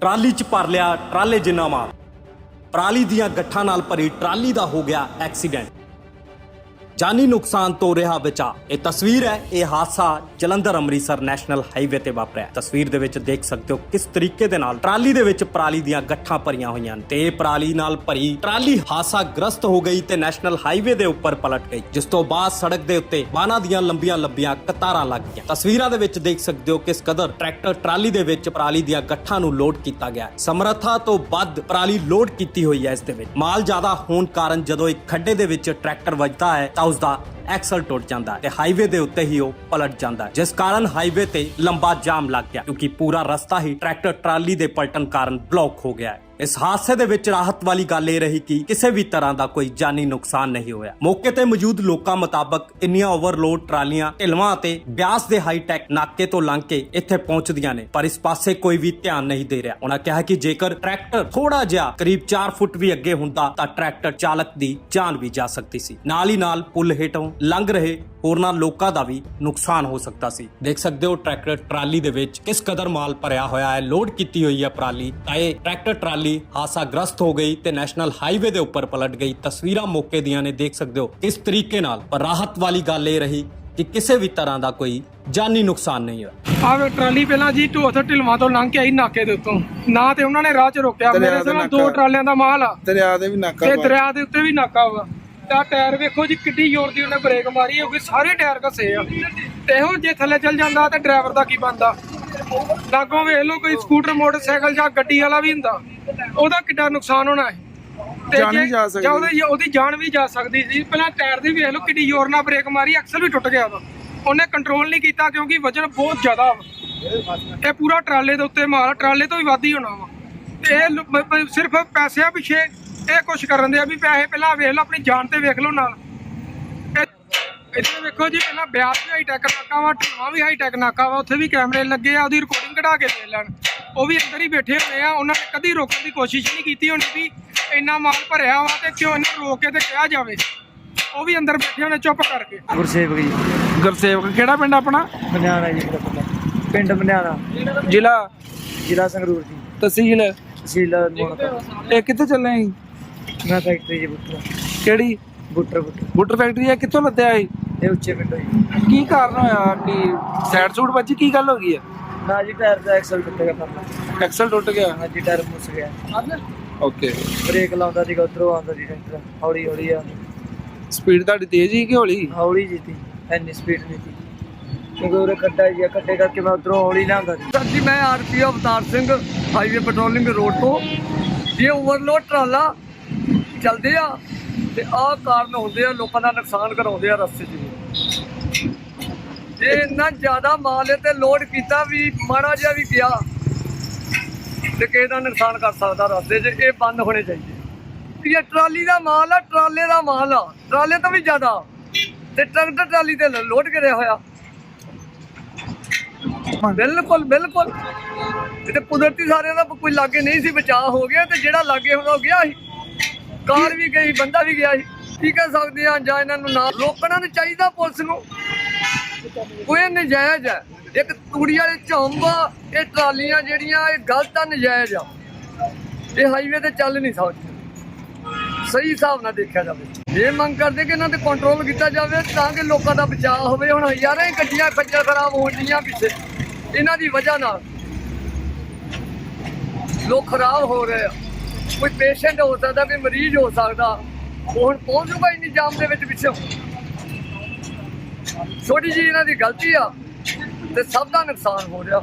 Trolley 'ਚ ਭਰ ਲਿਆ, ਟਰਾਲੇ ਜਿੰਨਾ ਮਾਲ ਪਰਾਲੀ ਦੀਆਂ ਗੱਠਾਂ ਨਾਲ ਭਰੀ ਟਰਾਲੀ ਦਾ ਹੋ ਗਿਆ ਐਕਸੀਡੈਂਟ। ਜਾਨੀ ਨੁਕਸਾਨ ਤੋਂ ਰਿਹਾ ਬਚਾ। ਇਹ ਤਸਵੀਰ ਹੈ, ਇਹ ਹਾਦਸਾ ਜਲੰਧਰ ਅੰਮ੍ਰਿਤਸਰ ਨੈਸ਼ਨਲ ਹਾਈਵੇ ਤੇ ਵਾਪਰਿਆ। ਤਸਵੀਰ ਦੇ ਵਿੱਚ ਦੇਖ ਸਕਦੇ ਹੋ ਕਿਸ ਤਰੀਕੇ ਦੇ ਨਾਲ ਟਰਾਲੀ ਦੇ ਵਿੱਚ ਪਰਾਲੀ ਦੀਆਂ ਗੱਠਾਂ ਭਰੀਆਂ ਹੋਈਆਂ ਨੇ ਤੇ ਪਰਾਲੀ ਨਾਲ ਭਰੀ ਟਰਾਲੀ ਹਾਦਸਾ ਗ੍ਰਸਤ ਹੋ ਗਈ ਤੇ ਨੈਸ਼ਨਲ ਹਾਈਵੇ ਦੇ ਉੱਪਰ ਪਲਟ ਗਈ, ਜਿਸ ਤੋਂ ਬਾਅਦ ਸੜਕ ਦੇ ਉੱਤੇ ਵਾਹਨਾਂ ਦੀਆਂ ਲੰਬੀਆਂ ਲੰਬੀਆਂ ਕਤਾਰਾਂ ਲੱਗ ਗਈਆਂ। ਤਸਵੀਰਾਂ ਦੇ ਵਿੱਚ ਦੇਖ ਸਕਦੇ ਹੋ ਕਿਸ ਕਦਰ ਟਰੈਕਟਰ ਟਰਾਲੀ ਦੇ ਵਿੱਚ ਪਰਾਲੀ ਦੀਆਂ ਗੱਠਾਂ ਨੂੰ ਲੋਡ ਕੀਤਾ ਗਿਆ ਸਮਰੱਥਾ ਤੋਂ ਵੱਧ ਪਰਾਲੀ ਲੋਡ ਕੀਤੀ ਹੋਈ ਹੈ ਇਸ ਦੇ ਵਿੱਚ। ਮਾਲ ਜ਼ਿਆਦਾ ਹੋਣ ਕਾਰਨ ਜਦੋਂ ਇੱਕ ਖੱਡੇ ਦੇ ਵਿੱਚ ਟਰੈਕਟਰ ਵੱਜਦਾ ਹੈ ਤਾਂ ਉਸ ਦਾ ਐਕਸਲ ਟੁੱਟ ਜਾਂਦਾ ਹੈ ਤੇ ਹਾਈਵੇ ਦੇ ਉੱਤੇ ਹੀ ਉਹ ਪਲਟ ਜਾਂਦਾ ਹੈ, ਜਿਸ ਕਾਰਨ ਹਾਈਵੇ ਤੇ ਲੰਬਾ ਜਾਮ ਲੱਗ ਗਿਆ, ਕਿਉਂਕਿ ਪੂਰਾ ਰਸਤਾ ਹੀ ਟਰੈਕਟਰ ਟਰਾਲੀ ਦੇ ਪਲਟਣ ਕਾਰਨ ਬਲੌਕ ਹੋ ਗਿਆ ਹੈ। ਇਸ ਹਾਦਸੇ ਦੇ ਵਿੱਚ ਰਾਹਤ ਵਾਲੀ ਗੱਲ ਇਹ ਰਹੀ ਕਿ ਕਿਸੇ ਵੀ ਤਰ੍ਹਾਂ ਦਾ ਕੋਈ ਜਾਨੀ ਨੁਕਸਾਨ ਨਹੀਂ ਹੋਇਆ। ਮੌਕੇ ਤੇ ਮੌਜੂਦ ਲੋਕਾਂ ਮੁਤਾਬਕ ਇੰਨੀਆਂ ਓਵਰਲੋਡ ਟਰਾਲੀਆਂ, ਢਿਲਵਾਂ ਅਤੇ ਬਿਆਸ ਦੇ ਹਾਈਟੈਕ ਨਾਕੇ ਤੋਂ ਲੰਘ ਕੇ ਇੱਥੇ ਪਹੁੰਚਦੀਆਂ ਨੇ, ਪਰ ਇਸ ਪਾਸੇ ਕੋਈ ਵੀ ਧਿਆਨ ਨਹੀਂ ਦੇ ਰਿਹਾ। ਉਹਨਾਂ ਕਿਹਾ ਕਿ ਜੇਕਰ ਟਰੈਕਟਰ ਥੋੜਾ ਜਿਹਾ ਕਰੀਬ 4 ਫੁੱਟ ਵੀ ਅੱਗੇ ਹੁੰਦਾ ਤਾਂ ਟਰੈਕਟਰ ਚਾਲਕ ਦੀ ਜਾਨ ਵੀ ਜਾ ਸਕਦੀ ਸੀ। ਨਾਲ ਹੀ ਨਾਲ ਪੁਲ ਹੇਠੋਂ ਲੰਘ ਰਹੇ ਹੋਰਨਾਂ ਲੋਕਾਂ ਦਾ ਵੀ ਨੁਕਸਾਨ ਹੋ ਸਕਦਾ ਸੀ। ਦੇਖ ਸਕਦੇ ਹੋ ਟਰੈਕਟਰ ਟਰਾਲੀ ਦੇ ਵਿੱਚ ਕਿਸ ਕਦਰ ਮਾਲ ਭਰਿਆ ਹੋਇਆ ਹੈ ਲੋਡ ਕੀਤੀ ਹੋਈ ਹੈ ਪਰਾਲੀ। ਤਾਂ ਇਹ ਟਰੈਕਟਰ ਟਰਾਲੀ ਹਾਸਾਗ੍ਰਸਤ ਹੋ ਗਈ ਤੇ ਨੈਸ਼ਨਲ ਹਾਈਵੇ ਦੇ ਉੱਪਰ ਪਲਟ ਗਈ। ਤਸਵੀਰਾਂ ਮੌਕੇ ਦੀਆਂ ਨੇ ਦੇਖ ਸਕਦੇ ਹੋ ਕਿਸ ਤਰੀਕੇ ਨਾਲ ਪਰ ਰਾਹਤ ਵਾਲੀ ਗੱਲ ਇਹ ਰਹੀ ਕਿ ਕਿਸੇ ਵੀ ਤਰ੍ਹਾਂ ਦਾ ਕੋਈ ਜਾਨੀ ਨੁਕਸਾਨ ਨਹੀਂ ਹੋਇਆ। ਆਹ ਟਰਾਲੀ ਪਹਿਲਾਂ ਜੀ ਢੋਥ ਢਿਲਵਾਂ ਤੋਂ ਲੰਘ ਕੇ ਆਈ ਨਾਕੇ ਦੇ ਉੱਤੋਂ। ਨਾ ਤੇ ਉਹਨਾਂ ਨੇ ਰਾਹ 'ਚ ਰੋਕਿਆ ਦਰਿਆ ਮੇਰੇ ਦੇ ਸਾਹਮਣੇ ਦੋ। ਟਰਾਲਿਆਂ ਦਾ ਮਾਲ ਆ। ਦਰਿਆ ਦੇ ਵੀ ਨਾਕਾ ਤੇ ਦਰਿਆ ਦੇ ਉੱਤੇ ਵੀ ਨਾਕਾ ਵਾ। ਤਾਂ ਟਾਇਰ ਵੇਖੋ ਜੀ ਕਿੱਡੀ ਜ਼ੋਰ ਦੀ ਉਹਨੇ ਬ੍ਰੇਕ ਮਾਰੀ ਹੋਊਗੀ ਸਾਰੇ ਟਾਇਰ ਘਸੇ ਆ। ਤੇ ਇਹੋ ਜੇ ਥੱਲੇ ਚੱਲ ਜਾਂਦਾ ਤੇ ਡਰਾਈਵਰ ਦਾ ਕੀ ਬਣਦਾ? ਲਾਗੋਂ ਵੇਖ ਲਓ ਕੋਈ ਸਕੂਟਰ ਮੋਟਰਸਾਈਕਲ ਜਾਂ ਗੱਡੀ ਵਾਲਾ ਵੀ ਹੁੰਦਾ ਉਹਦਾ ਕਿੱਡਾ ਨੁਕਸਾਨ ਹੋਣਾ ਹੈ। ਜਾਨ ਵੀ ਜੇ- ਜਾ ਸਕਦੀ। ਜਾਂ ਉਹਦੀ ਉਹਦੀ ਜਾਨ ਵੀ ਜਾ ਸਕਦੀ ਸੀ। ਪਹਿਲਾਂ ਟਾਇਰ ਦੀ ਵੇਖ ਲਓ ਕਿੱਡੀ ਜ਼ੋਰ ਨਾਲ ਬ੍ਰੇਕ ਮਾਰੀ ਐਕਸਲ ਵੀ ਟੁੱਟ ਗਿਆ ਉਹਦਾ ਉਹਨੇ ਕੰਟਰੋਲ ਨਹੀਂ ਕੀਤਾ ਕਿਉਂਕਿ ਵਜਨ ਬਹੁਤ ਜ਼ਿਆਦਾ ਇਹ ਪੂਰਾ ਟਰਾਲੇ ਦੇ ਉੱਤੇ ਮਾਲ ਟਰਾਲੇ ਤੋਂ ਵੀ ਵੱਧ ਹੀ ਹੋਣਾ ਵਾ। ਤੇ ਇਹ ਸਿਰਫ ਪੈਸਿਆਂ ਪਿੱਛੇ ਇਹ ਕੁਛ ਕਰਨ ਦੇ ਆ ਵੀ ਪੈਸੇ ਪਹਿਲਾਂ ਵੇਖ ਲਓ ਆਪਣੀ ਜਾਨ ਤੇ ਵੇਖ ਲਓ ਨਾਲ। ਇੱਥੇ ਵੇਖੋ ਜੀ ਪਹਿਲਾਂ ਬਿਆਸ ਵੀ ਹਾਈ ਟੈਕ ਨਾਕਾ ਵਾ ਢੂਆ ਵੀ ਹਾਈ ਟੈਕ ਨਾਕਾ ਵਾ ਉੱਥੇ ਵੀ ਕੈਮਰੇ ਲੱਗੇ ਆ ਉਹਦੀ ਰਿਕਾਰਡਿੰਗ ਕਢਾ ਕੇ ਦੇ ਲੈਣ। ਉਹ ਵੀ ਅੰਦਰ ਹੀ ਬੈਠੇ ਹੋਏ ਆ ਉਹਨਾਂ ਨੇ ਕਦੀ ਰੋਕਣ ਦੀ ਕੋਸ਼ਿਸ਼ ਨਹੀਂ ਕੀਤੀ ਹੋਣੀ ਵੀ ਇੰਨਾ ਮਾਲ ਭਰਿਆ ਵਾ ਤੇ ਕਿਉਂ ਇਹਨੂੰ ਰੋਕ ਕੇ ਤੇ ਕਿਹਾ ਜਾਵੇ। ਉਹ ਵੀ ਅੰਦਰ ਬੈਠੇ ਹੋਣੇ ਚੁੱਪ ਕਰਕੇ। ਗੁਰਸੇਵਕ ਜੀ। ਗੁਰਸੇਵਕ ਕਿਹੜਾ ਪਿੰਡ ਆਪਣਾ? ਮਨਿਆਣਾ ਜੀ ਪਿੰਡ। ਮਨਿਆਣਾ। ਜ਼ਿਲ੍ਹਾ? ਜ਼ਿਲ੍ਹਾ ਸੰਗਰੂਰ ਜੀ। ਤਹਿਸੀਲ? ਤਹਿਸੀਲ ਮੋਹਣਪੁਰ ਇਹ ਕਿੱਥੇ ਚੱਲੇ ਆਂ ਮੈਂ ਫੈਕਟਰੀ ਜੀ ਬੁੱਟਰ ਕਿਹੜੀ? ਬੁੱਟਰ ਬੁੱਟਰ ਬੁੱਟਰ ਫੈਕਟਰੀ ਆ ਕਿੱਥੋਂ ਲੱਦਿਆ ਇਹ? ਇਹ ਉੱਚੇ ਪਿੰਡ ਜੀ। ਕੀ ਕਾਰਨ ਹੋਇਆ? ਕਿ ਸਾਈਡ ਸੂਟ ਵੱਜੀ ਕੀ ਗੱਲ ਹੋ ਗਈ ਹੈ ਨਾ ਜੀ ਟਾਇਰ ਦਾ ਐਕਸਲ ਟੁੱਟੇਗਾ ਪਰਲਾ ਐਕਸਲ ਟੁੱਟ ਗਿਆ? ਹਾਂ ਜੀ ਟਾਇਰ ਮੁੱਸ ਗਿਆ। ਓਕੇ। ਬ੍ਰੇਕ ਲਾਉਂਦਾ ਸੀਗਾ ਉਧਰੋਂ ਆਉਂਦਾ ਸੀ ਟਰੈਕਟਰ। ਹੌਲੀ ਹੌਲੀ ਆ। ਸਪੀਡ ਤੁਹਾਡੀ ਤੇਜ਼ ਹੀ ਕਿ ਹੌਲੀ? ਹੌਲੀ ਜੀ ਤੀ ਇੰਨੀ ਸਪੀਡ ਨਹੀਂ ਸੀ। ਕਿਉਂਕਿ ਉਹਰੇ ਖੱਡਾ ਜੀ ਖੱਡੇ ਕਰਕੇ ਮੈਂ ਉਧਰੋਂ ਹੌਲੀ ਸੀ। ਸਰ ਜੀ ਮੈਂ RP Avtar Singh highway patrolling road ਤੋਂ। ਇਹ ਓਵਰਲੋਡ ਟਰਾਲਾ ਚੱਲਦੇ ਆ ਤੇ ਆਹ ਕਾਰਨ ਹੁੰਦੇ ਆ, ਲੋਕਾਂ ਦਾ ਨੁਕਸਾਨ ਕਰਾਉਂਦੇ ਆ ਰਸਤੇ 'ਚ ਜੇ ਇੰਨਾ ਜ਼ਿਆਦਾ ਮਾਲ ਹੈ ਤੇ ਲੋਡ ਕੀਤਾ ਵੀ, ਮਾੜਾ ਜਿਹਾ ਵੀ ਗਿਆ ਤੇ ਕਿਸੇ ਦਾ ਨੁਕਸਾਨ ਕਰ ਸਕਦਾ ਰਸਤੇ 'ਚ, ਇਹ ਬੰਦ ਹੋਣੇ ਚਾਹੀਦੇ। ਇਹ ਟਰਾਲੀ ਦਾ ਮਾਲ ਆ, ਟਰਾਲੇ ਦਾ ਮਾਲ ਆ, ਟਰਾਲੇ ਤੋਂ ਵੀ ਜ਼ਿਆਦਾ। ਤੇ ਟਰੈਕਟਰ ਟਰਾਲੀ ਤੇ ਲੋਡ ਕਰਿਆ ਹੋਇਆ। ਬਿਲਕੁਲ ਬਿਲਕੁਲ। ਤੇ ਕੁਦਰਤੀ ਸਾਰਿਆਂ ਦਾ ਕੋਈ ਲਾਗੇ ਨਹੀਂ ਸੀ, ਬਚਾਅ ਹੋ ਗਿਆ ਤੇ ਜਿਹੜਾ ਲਾਗੇ ਹੁੰਦਾ ਉਹ ਗਿਆ ਸੀ। ਕਾਰ ਵੀ ਗਈ, ਬੰਦਾ ਵੀ ਗਿਆ ਸੀ। ਕੀ ਕਹਿ ਸਕਦੇ ਆ ਜਾਂ ਇਹਨਾਂ ਨੂੰ ਨਾ ਲੋਕਾਂ ਨੂੰ ਚਾਹੀਦਾ ਪੁਲਿਸ ਨੂੰ। ਕੋਈ ਨਜਾਇਜ਼ ਹੈ। ਇੱਕ ਤੂੜੀ ਵਾਲੇ ਝੰਬ, ਇਹ ਟਰਾਲੀਆਂ ਜਿਹੜੀਆਂ, ਇਹ ਗਲਤ ਆ, ਨਜਾਇਜ਼ ਆ। ਇਹ ਹਾਈਵੇ ਤੇ ਚੱਲ ਨਹੀਂ ਸਕਦੀਆਂ ਸਹੀ ਹਿਸਾਬ ਨਾਲ ਦੇਖਿਆ ਜਾਵੇ। ਇਹ ਮੰਗ ਕਰਦੇ ਕਿ ਇਹਨਾਂ ਤੇ ਕੰਟਰੋਲ ਕੀਤਾ ਜਾਵੇ, ਤਾਂ ਕਿ ਲੋਕਾਂ ਦਾ ਬਚਾਅ ਹੋਵੇ। ਹੁਣ ਹਜ਼ਾਰਾਂ ਹੀ ਗੱਡੀਆਂ ਖੱਜਲ ਖਰਾਬ ਹੋਣ ਡੀਆਂ ਪਿੱਛੇ। ਇਹਨਾਂ ਦੀ ਵਜ੍ਹਾ ਨਾਲ। ਲੋਕ ਖਰਾਬ ਹੋ ਰਹੇ ਆ। ਕੋਈ ਪੇਸ਼ੈਂਟ ਹੋ ਸਕਦਾ, ਕੋਈ ਮਰੀਜ਼ ਹੋ ਸਕਦਾ, ਉਹ ਹੁਣ ਪਹੁੰਚੂਗਾ ਇੰਨੀ ਜਾਮ ਦੇ ਵਿੱਚ ਪਿੱਛੋਂ। ਛੋਟੀ ਜੀ ਇਹਨਾਂ ਦੀ ਗਲਤੀ ਆ ਤੇ ਸਭ ਦਾ ਨੁਕਸਾਨ ਹੋ ਰਿਹਾ।